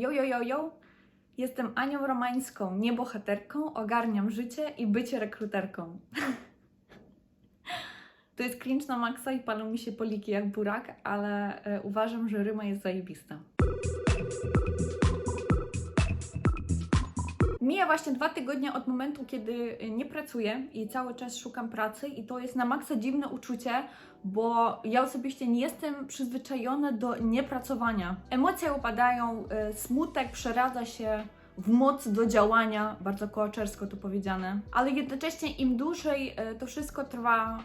Jo, jo, jo, jo. Jestem Anią Romańską, nie bohaterką, ogarniam życie i bycie rekruterką. To jest cringe na maksa i palą mi się poliki jak burak, ale e, uważam, że ryma jest zajebista. Mija właśnie dwa tygodnie od momentu, kiedy nie pracuję i cały czas szukam pracy, i to jest na maksa dziwne uczucie, bo ja osobiście nie jestem przyzwyczajona do niepracowania. Emocje upadają, y, smutek przeradza się w moc do działania, bardzo kołaczersko to powiedziane, ale jednocześnie im dłużej y, to wszystko trwa,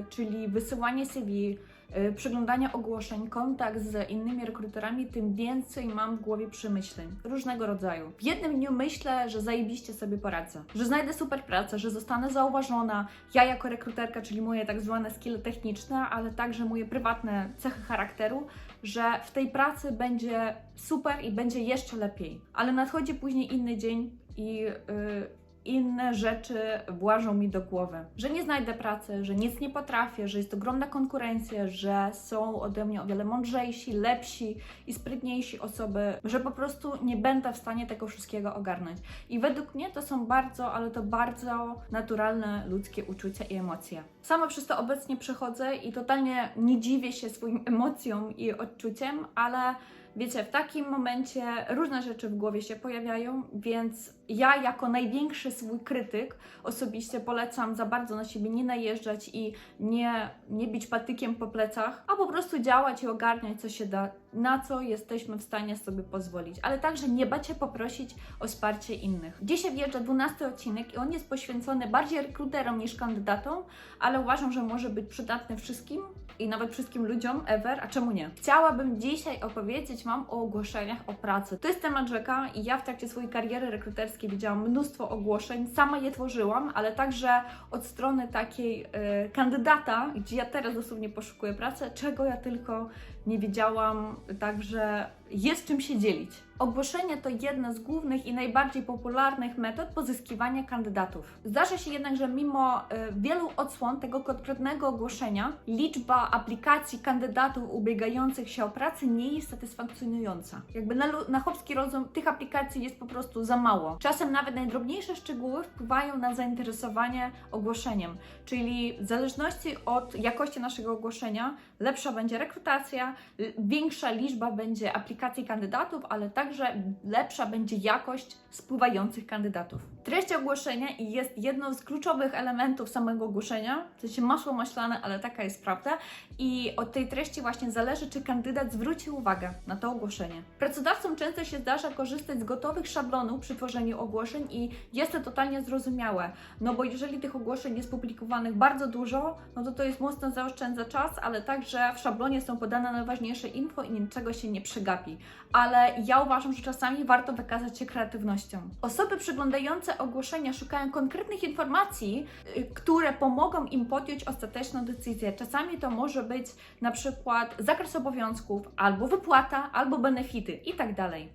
y, czyli wysyłanie CV, y, przeglądanie ogłoszeń, kontakt z innymi rekruterami, tym więcej mam w głowie przemyśleń różnego rodzaju. W jednym dniu myślę, że zajebiście sobie poradzę, że znajdę super pracę, że zostanę zauważona, ja jako rekruterka, czyli moje tak zwane skille techniczne, ale także moje prywatne cechy charakteru, że w tej pracy będzie super i będzie jeszcze lepiej. Ale nadchodzi później inny dzień i yy, inne rzeczy włażą mi do głowy. Że nie znajdę pracy, że nic nie potrafię, że jest ogromna konkurencja, że są ode mnie o wiele mądrzejsi, lepsi i sprytniejsi osoby, że po prostu nie będę w stanie tego wszystkiego ogarnąć. I według mnie to są bardzo, ale to bardzo naturalne ludzkie uczucia i emocje. Sama przez to obecnie przechodzę i totalnie nie dziwię się swoim emocjom i odczuciem, ale Wiecie, w takim momencie różne rzeczy w głowie się pojawiają, więc ja, jako największy swój krytyk, osobiście polecam za bardzo na siebie nie najeżdżać i nie, nie bić patykiem po plecach, a po prostu działać i ogarniać, co się da, na co jesteśmy w stanie sobie pozwolić, ale także nie bać się poprosić o wsparcie innych. Dzisiaj wjeżdża 12 odcinek i on jest poświęcony bardziej rekruterom niż kandydatom, ale uważam, że może być przydatny wszystkim i nawet wszystkim ludziom ever, a czemu nie? Chciałabym dzisiaj opowiedzieć Wam o ogłoszeniach o pracy. To jest temat rzeka i ja w trakcie swojej kariery rekruterskiej widziałam mnóstwo ogłoszeń, sama je tworzyłam, ale także od strony takiej e, kandydata, gdzie ja teraz dosłownie poszukuję pracy, czego ja tylko nie wiedziałam, także jest czym się dzielić. Ogłoszenie to jedna z głównych i najbardziej popularnych metod pozyskiwania kandydatów. Zdarza się jednak, że mimo y, wielu odsłon tego konkretnego ogłoszenia, liczba aplikacji kandydatów ubiegających się o pracę nie jest satysfakcjonująca. Jakby na, na chłopski rozum tych aplikacji jest po prostu za mało. Czasem nawet najdrobniejsze szczegóły wpływają na zainteresowanie ogłoszeniem, czyli w zależności od jakości naszego ogłoszenia, lepsza będzie rekrutacja, większa liczba będzie aplikacji kandydatów, ale także lepsza będzie jakość spływających kandydatów. Treść ogłoszenia jest jedną z kluczowych elementów samego ogłoszenia, w sensie masło maślane, ale taka jest prawda i od tej treści właśnie zależy, czy kandydat zwróci uwagę na to ogłoszenie. Pracodawcom często się zdarza korzystać z gotowych szablonów przy tworzeniu ogłoszeń i jest to totalnie zrozumiałe, no bo jeżeli tych ogłoszeń jest publikowanych bardzo dużo, no to to jest mocno zaoszczędza czas, ale także w szablonie są podane najważniejsze info i niczego się nie przegapi. Ale ja uważam, że czasami warto wykazać się kreatywnością. Osoby przeglądające ogłoszenia szukają konkretnych informacji, y, które pomogą im podjąć ostateczną decyzję. Czasami to może być na przykład zakres obowiązków, albo wypłata, albo benefity i tak.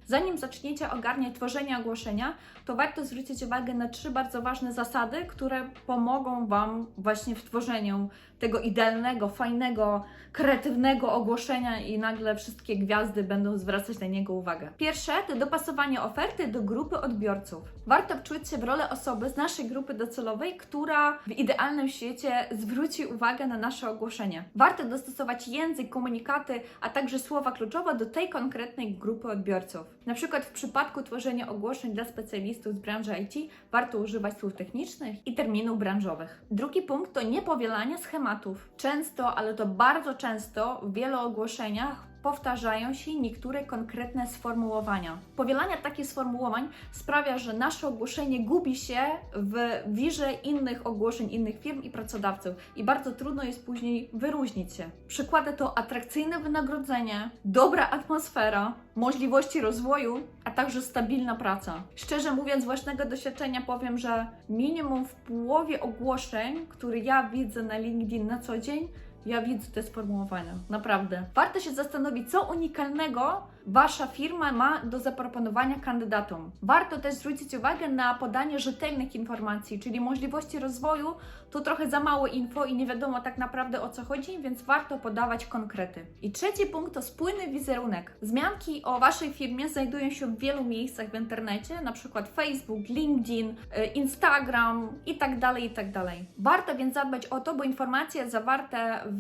Zanim zaczniecie ogarniać tworzenie ogłoszenia, to warto zwrócić uwagę na trzy bardzo ważne zasady, które pomogą Wam właśnie w tworzeniu tego idealnego, fajnego, kreatywnego ogłoszenia i nagle wszystkie gwiazdy będą zwracać na niego uwagę. Pierwsze to dopasowanie oferty do grupy odbiorców. Warto wczuć się w rolę osoby z naszej grupy docelowej, która w idealnym świecie zwróci uwagę na nasze ogłoszenie. Warto dostosować język, komunikaty, a także słowa kluczowe do tej konkretnej grupy odbiorców. Na przykład w przypadku tworzenia ogłoszeń dla specjalistów z branży IT warto używać słów technicznych i terminów branżowych. Drugi punkt to niepowielanie schematów. Często, ale to bardzo często w wielu ogłoszeniach powtarzają się niektóre konkretne sformułowania. Powielanie takich sformułowań sprawia, że nasze ogłoszenie gubi się w wirze innych ogłoszeń, innych firm i pracodawców i bardzo trudno jest później wyróżnić się. Przykłady to atrakcyjne wynagrodzenie, dobra atmosfera, możliwości rozwoju, a także stabilna praca. Szczerze mówiąc, z własnego doświadczenia powiem, że minimum w połowie ogłoszeń, które ja widzę na LinkedIn na co dzień, ja widzę te sformułowania, naprawdę. Warto się zastanowić, co unikalnego Wasza firma ma do zaproponowania kandydatom. Warto też zwrócić uwagę na podanie rzetelnych informacji, czyli możliwości rozwoju to trochę za mało info i nie wiadomo tak naprawdę o co chodzi, więc warto podawać konkrety. I trzeci punkt to spójny wizerunek. Wzmianki o Waszej firmie znajdują się w wielu miejscach w internecie, na przykład Facebook, LinkedIn, y, Instagram i tak dalej, i tak. Warto więc zadbać o to, bo informacje zawarte w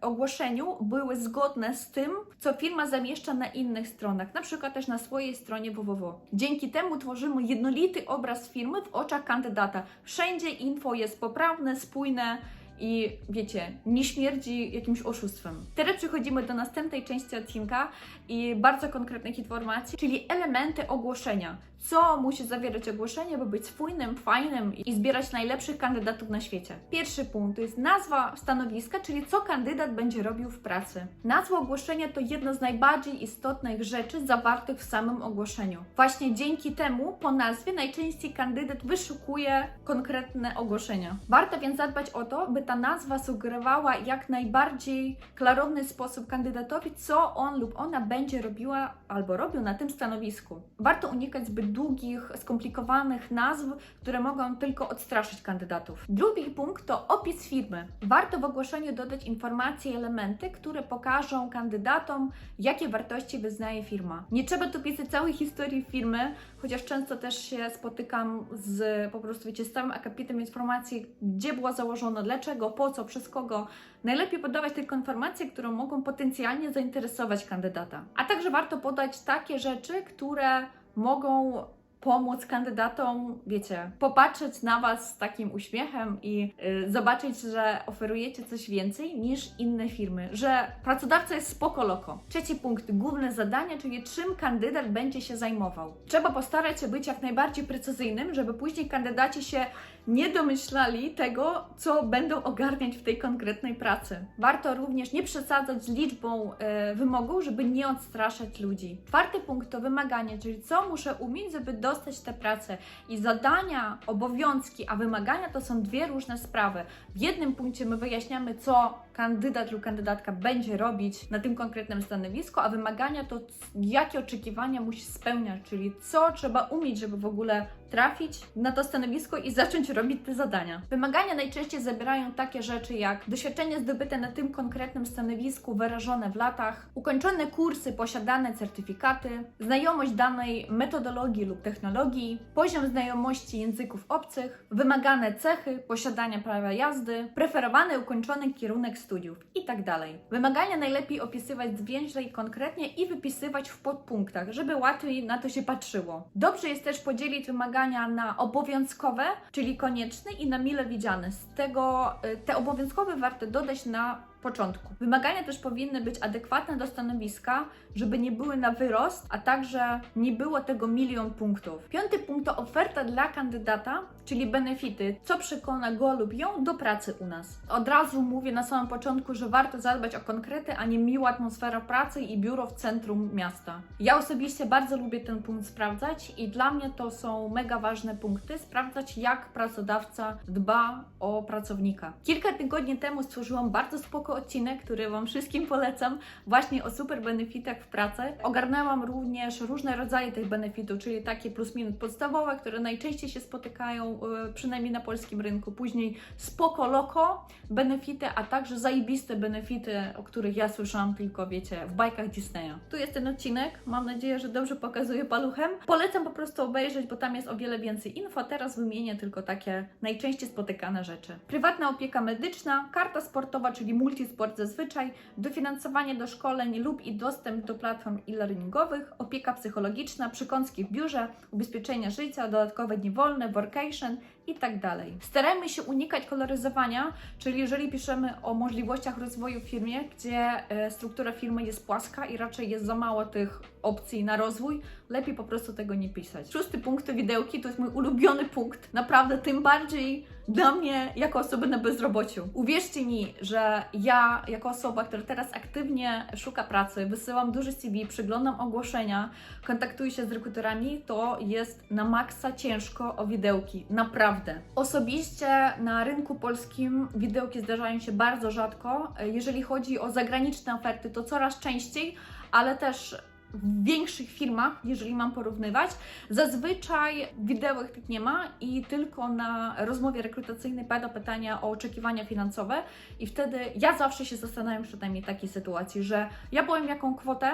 ogłoszeniu były zgodne z tym, co firma zamieszcza na innych stronach, na przykład też na swojej stronie www. Dzięki temu tworzymy jednolity obraz firmy w oczach kandydata. Wszędzie info jest poprawne, spójne i wiecie, nie śmierdzi jakimś oszustwem. Teraz przechodzimy do następnej części odcinka i bardzo konkretnych informacji, czyli elementy ogłoszenia. Co musi zawierać ogłoszenie, by być spójnym, fajnym i zbierać najlepszych kandydatów na świecie? Pierwszy punkt to jest nazwa stanowiska, czyli co kandydat będzie robił w pracy. Nazwa ogłoszenia to jedno z najbardziej istotnych rzeczy zawartych w samym ogłoszeniu. Właśnie dzięki temu po nazwie najczęściej kandydat wyszukuje konkretne ogłoszenia. Warto więc zadbać o to, by ta nazwa sugerowała jak najbardziej klarowny sposób kandydatowi, co on lub ona będzie robiła albo robił na tym stanowisku. Warto unikać zbyt długich, skomplikowanych nazw, które mogą tylko odstraszyć kandydatów. Drugi punkt to opis firmy. Warto w ogłoszeniu dodać informacje i elementy, które pokażą kandydatom, jakie wartości wyznaje firma. Nie trzeba tu pisać całej historii firmy, chociaż często też się spotykam z po prostu, wiecie, z całym akapitem informacji, gdzie była założona, dlaczego, po co, przez kogo. Najlepiej podawać tylko informacje, które mogą potencjalnie zainteresować kandydata. A także warto podać takie rzeczy, które mogą pomóc kandydatom, wiecie, popatrzeć na Was z takim uśmiechem i y, zobaczyć, że oferujecie coś więcej niż inne firmy, że pracodawca jest spoko loko. Trzeci punkt, główne zadanie, czyli czym kandydat będzie się zajmował. Trzeba postarać się być jak najbardziej precyzyjnym, żeby później kandydaci się nie domyślali tego, co będą ogarniać w tej konkretnej pracy. Warto również nie przesadzać z liczbą e, wymogów, żeby nie odstraszać ludzi. Czwarty punkt to wymaganie, czyli co muszę umieć, żeby dostać tę pracę. I zadania, obowiązki, a wymagania to są dwie różne sprawy. W jednym punkcie my wyjaśniamy, co kandydat lub kandydatka będzie robić na tym konkretnym stanowisku, a wymagania to jakie oczekiwania musi spełniać, czyli co trzeba umieć, żeby w ogóle trafić na to stanowisko i zacząć robić te zadania. Wymagania najczęściej zabierają takie rzeczy jak doświadczenie zdobyte na tym konkretnym stanowisku wyrażone w latach, ukończone kursy, posiadane certyfikaty, znajomość danej metodologii lub technologii, poziom znajomości języków obcych, wymagane cechy posiadania prawa jazdy, preferowany ukończony kierunek studiów itd. Wymagania najlepiej opisywać zwięźle i konkretnie i wypisywać w podpunktach, żeby łatwiej na to się patrzyło. Dobrze jest też podzielić wymagania na obowiązkowe, czyli konieczne i na mile widziane. Z tego y, te obowiązkowe warto dodać na początku. Wymagania też powinny być adekwatne do stanowiska, żeby nie były na wyrost, a także nie było tego milion punktów. Piąty punkt to oferta dla kandydata, czyli benefity, co przekona go lub ją do pracy u nas. Od razu mówię na samym początku, że warto zadbać o konkrety, a nie miła atmosfera pracy i biuro w centrum miasta. Ja osobiście bardzo lubię ten punkt sprawdzać i dla mnie to są mega ważne punkty, sprawdzać jak pracodawca dba o pracownika. Kilka tygodni temu stworzyłam bardzo odcinek, który Wam wszystkim polecam, właśnie o super benefitach w pracy. Ogarnęłam również różne rodzaje tych benefitów, czyli takie plus minus podstawowe, które najczęściej się spotykają, y, przynajmniej na polskim rynku. Później spoko loko benefity, a także zajebiste benefity, o których ja słyszałam tylko, wiecie, w bajkach Disneya. Tu jest ten odcinek, mam nadzieję, że dobrze pokazuję paluchem. Polecam po prostu obejrzeć, bo tam jest o wiele więcej info. Teraz wymienię tylko takie najczęściej spotykane rzeczy. Prywatna opieka medyczna, karta sportowa, czyli multisport zazwyczaj, dofinansowanie do szkoleń lub i dostęp do platform e-learningowych, opieka psychologiczna, przykąski w biurze, ubezpieczenia życia, dodatkowe dni wolne, workation i tak dalej. Starajmy się unikać koloryzowania, czyli jeżeli piszemy o możliwościach rozwoju w firmie, gdzie e, struktura firmy jest płaska i raczej jest za mało tych opcji na rozwój, lepiej po prostu tego nie pisać. Szósty punkt to widełki, to jest mój ulubiony punkt. Naprawdę, tym bardziej dla mnie jako osoby na bezrobociu. Uwierzcie mi, że ja jako osoba, która teraz aktywnie szuka pracy, wysyłam duży CV, przyglądam ogłoszenia, kontaktuję się z rekruterami, to jest na maksa ciężko o widełki. Naprawdę. Osobiście na rynku polskim widełki zdarzają się bardzo rzadko. Jeżeli chodzi o zagraniczne oferty, to coraz częściej, ale też w większych firmach, jeżeli mam porównywać, zazwyczaj widełek tych nie ma i tylko na rozmowie rekrutacyjnej pada pytania o oczekiwania finansowe i wtedy ja zawsze się zastanawiam przynajmniej takiej sytuacji, że ja powiem jaką kwotę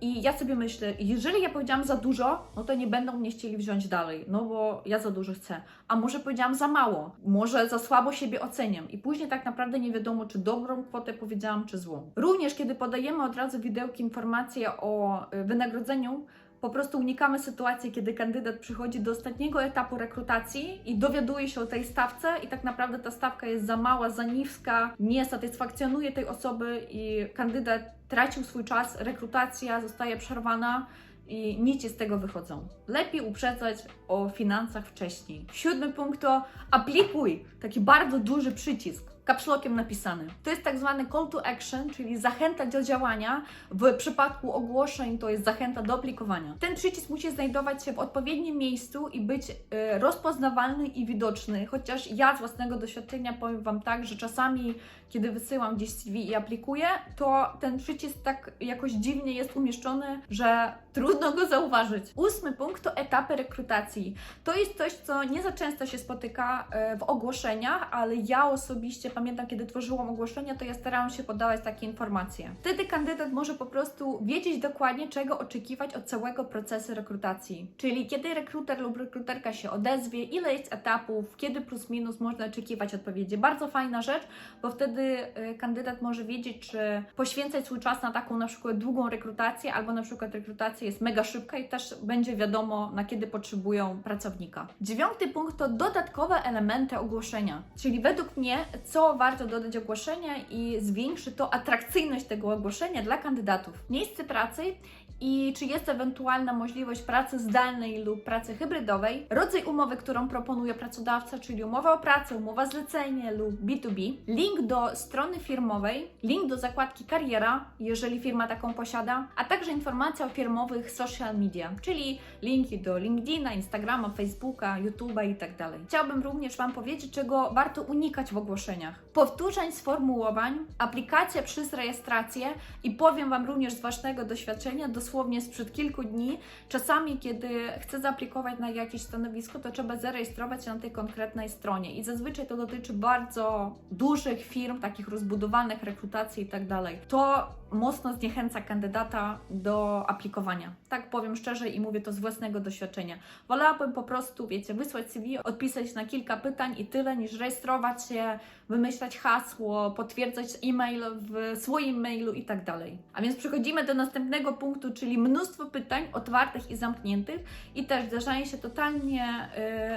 i ja sobie myślę, jeżeli ja powiedziałam za dużo, no to nie będą mnie chcieli wziąć dalej, no bo ja za dużo chcę. A może powiedziałam za mało, może za słabo siebie oceniam i później tak naprawdę nie wiadomo, czy dobrą kwotę powiedziałam, czy złą. Również kiedy podajemy od razu widełki informacje o y, wynagrodzeniu, po prostu unikamy sytuacji, kiedy kandydat przychodzi do ostatniego etapu rekrutacji i dowiaduje się o tej stawce i tak naprawdę ta stawka jest za mała, za niska, nie satysfakcjonuje tej osoby i kandydat tracił swój czas, rekrutacja zostaje przerwana i nic z tego wychodzą. Lepiej uprzedzać o finansach wcześniej. Siódmy punkt to aplikuj, taki bardzo duży przycisk kapszlokiem napisany. To jest tak zwany call to action, czyli zachęta do działania. W przypadku ogłoszeń to jest zachęta do aplikowania. Ten przycisk musi znajdować się w odpowiednim miejscu i być e, rozpoznawalny i widoczny. Chociaż ja z własnego doświadczenia powiem Wam tak, że czasami, kiedy wysyłam gdzieś CV i aplikuję, to ten przycisk tak jakoś dziwnie jest umieszczony, że trudno go zauważyć. Ósmy punkt to etapy rekrutacji. To jest coś, co nie za często się spotyka e, w ogłoszeniach, ale ja osobiście pamiętam, kiedy tworzyłam ogłoszenia, to ja starałam się podawać takie informacje. Wtedy kandydat może po prostu wiedzieć dokładnie, czego oczekiwać od całego procesu rekrutacji. Czyli kiedy rekruter lub rekruterka się odezwie, ile jest etapów, kiedy plus minus można oczekiwać odpowiedzi. Bardzo fajna rzecz, bo wtedy y, kandydat może wiedzieć, czy poświęcać swój czas na taką na przykład długą rekrutację, albo na przykład rekrutacja jest mega szybka i też będzie wiadomo, na kiedy potrzebują pracownika. Dziewiąty punkt to dodatkowe elementy ogłoszenia, czyli według mnie, co warto dodać ogłoszenia i zwiększy to atrakcyjność tego ogłoszenia dla kandydatów. Miejsce pracy i czy jest ewentualna możliwość pracy zdalnej lub pracy hybrydowej, rodzaj umowy, którą proponuje pracodawca, czyli umowa o pracę, umowa zlecenie lub B2B, link do strony firmowej, link do zakładki kariera, jeżeli firma taką posiada, a także informacja o firmowych social media, czyli linki do LinkedIna, Instagrama, Facebooka, YouTube'a itd. Chciałabym również Wam powiedzieć, czego warto unikać w ogłoszeniach. Powtórzeń sformułowań, aplikacja przez rejestrację i powiem Wam również z własnego doświadczenia, dosłownie sprzed kilku dni, czasami kiedy chcę zaaplikować na jakieś stanowisko, to trzeba zarejestrować się na tej konkretnej stronie i zazwyczaj to dotyczy bardzo dużych firm, takich rozbudowanych rekrutacji i tak dalej. To mocno zniechęca kandydata do aplikowania. Tak powiem szczerze i mówię to z własnego doświadczenia. Wolałabym po prostu, wiecie, wysłać CV, odpisać na kilka pytań i tyle, niż rejestrować się, wymyślać hasło, potwierdzać e-mail w swoim mailu i tak dalej. A więc przechodzimy do następnego punktu, czyli mnóstwo pytań otwartych i zamkniętych i też zdarzają się totalnie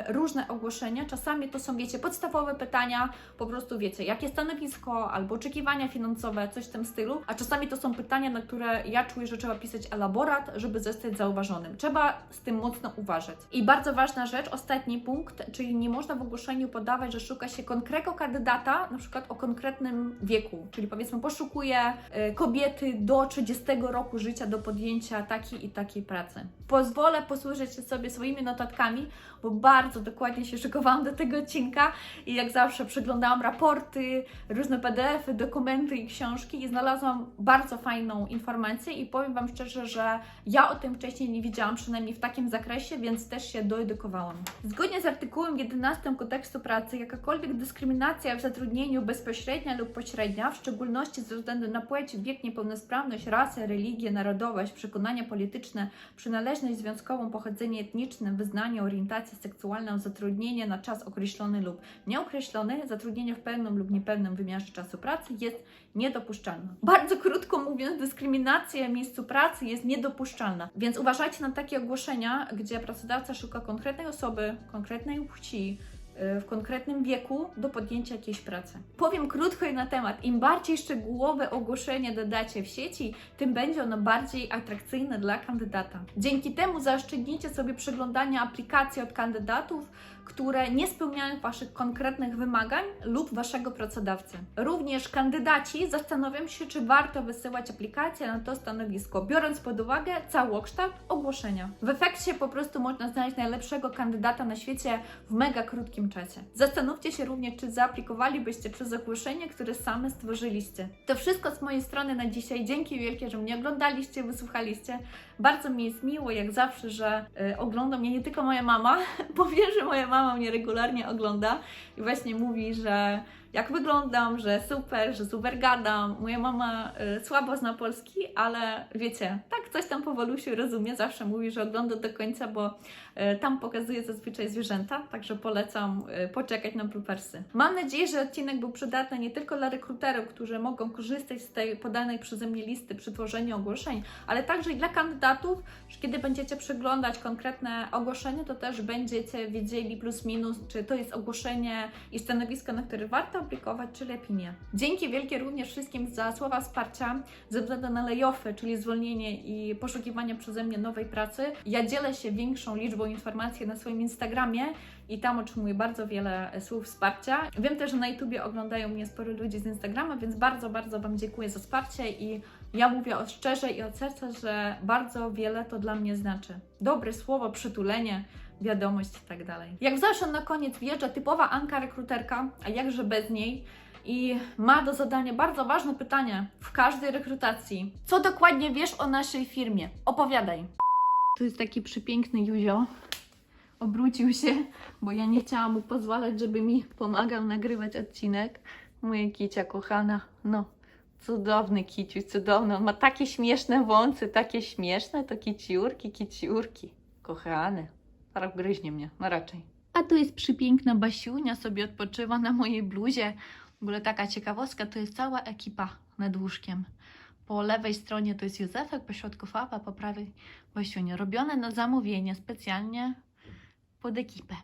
y, różne ogłoszenia. Czasami to są, wiecie, podstawowe pytania, po prostu wiecie, jakie stanowisko albo oczekiwania finansowe, coś w tym stylu, a czasami to są pytania, na które ja czuję, że trzeba pisać elaborat, żeby zostać zauważonym. Trzeba z tym mocno uważać. I bardzo ważna rzecz, ostatni punkt, czyli nie można w ogłoszeniu podawać, że szuka się konkretnego kandydata, na przykład o konkretnym wieku, czyli powiedzmy poszukuje y, kobiety do 30 roku życia do podjęcia takiej i takiej pracy. Pozwolę posłużyć się sobie swoimi notatkami, bo bardzo dokładnie się szykowałam do tego odcinka i jak zawsze przeglądałam raporty, różne PDF-y, dokumenty i książki i znalazłam bardzo fajną informację i powiem Wam szczerze, że ja o tym wcześniej nie wiedziałam, przynajmniej w takim zakresie, więc też się doedukowałam. Zgodnie z artykułem 11 kodeksu pracy, jakakolwiek dyskryminacja w zatrudnieniu bezpośrednia lub pośrednia, w szczególności ze względu na płeć, wiek, niepełnosprawność, rasę, religię, narodowość, przekonania polityczne, przynależność związkową, pochodzenie etniczne, wyznanie, orientację seksualną, zatrudnienie na czas określony lub nieokreślony, zatrudnienie w pełnym lub niepełnym wymiarze czasu pracy jest niedopuszczalna. Bardzo krótko mówiąc, dyskryminacja w miejscu pracy jest niedopuszczalna. Więc uważajcie na takie ogłoszenia, gdzie pracodawca szuka konkretnej osoby, konkretnej płci, y, w konkretnym wieku do podjęcia jakiejś pracy. Powiem krótko na temat. Im bardziej szczegółowe ogłoszenie dodacie w sieci, tym będzie ono bardziej atrakcyjne dla kandydata. Dzięki temu zaoszczędzicie sobie przeglądania aplikacji od kandydatów, które nie spełniają Waszych konkretnych wymagań lub Waszego pracodawcy. Również kandydaci zastanowią się, czy warto wysyłać aplikację na to stanowisko, biorąc pod uwagę całokształt ogłoszenia. W efekcie po prostu można znaleźć najlepszego kandydata na świecie w mega krótkim czasie. Zastanówcie się również, czy zaaplikowalibyście przez ogłoszenie, które same stworzyliście. To wszystko z mojej strony na dzisiaj. Dzięki wielkie, że mnie oglądaliście, wysłuchaliście. Bardzo mi jest miło, jak zawsze, że y, ogląda mnie nie tylko moja mama, bo wiem, że moja mama mnie regularnie ogląda i właśnie mówi, że jak wyglądam, że super, że super gadam. Moja mama y, słabo zna polski, ale wiecie, tak coś tam powolusiu rozumie. Zawsze mówi, że ogląda do końca, bo y, tam pokazuje zazwyczaj zwierzęta, także polecam y, poczekać na bloopersy. Mam nadzieję, że odcinek był przydatny nie tylko dla rekruterów, którzy mogą korzystać z tej podanej przeze mnie listy przy tworzeniu ogłoszeń, ale także i dla kandydatów, że kiedy będziecie przeglądać konkretne ogłoszenie, to też będziecie wiedzieli plus minus, czy to jest ogłoszenie i stanowisko, na które warto aplikować, czy lepiej nie. Dzięki wielkie również wszystkim za słowa wsparcia ze względu na layoffy, czyli zwolnienie i poszukiwanie przeze mnie nowej pracy. Ja dzielę się większą liczbą informacji na swoim Instagramie i tam otrzymuję bardzo wiele e, słów wsparcia. Wiem też, że na YouTubie oglądają mnie sporo ludzi z Instagrama, więc bardzo, bardzo Wam dziękuję za wsparcie i ja mówię o szczerze i od serca, że bardzo wiele to dla mnie znaczy. Dobre słowo, przytulenie, wiadomość i tak dalej. Jak zawsze na koniec wjeżdża typowa Anka rekruterka, a jakże bez niej. I ma do zadania bardzo ważne pytanie w każdej rekrutacji. Co dokładnie wiesz o naszej firmie? Opowiadaj. Tu jest taki przepiękny Juzio. Obrócił się, bo ja nie chciałam mu pozwalać, żeby mi pomagał nagrywać odcinek. Moja kicia kochana, no. Cudowny kiciuś, cudowny. On ma takie śmieszne wąsy, takie śmieszne, to kiciurki, kiciurki. Kochany. Zaraz gryźnie mnie, no raczej. A tu jest przypiękna Basiunia, sobie odpoczywa na mojej bluzie. W ogóle taka ciekawostka, to jest cała ekipa nad łóżkiem. Po lewej stronie to jest Józefek, po środku Fawa, po prawej Basiunia. Robione na zamówienie specjalnie pod ekipę.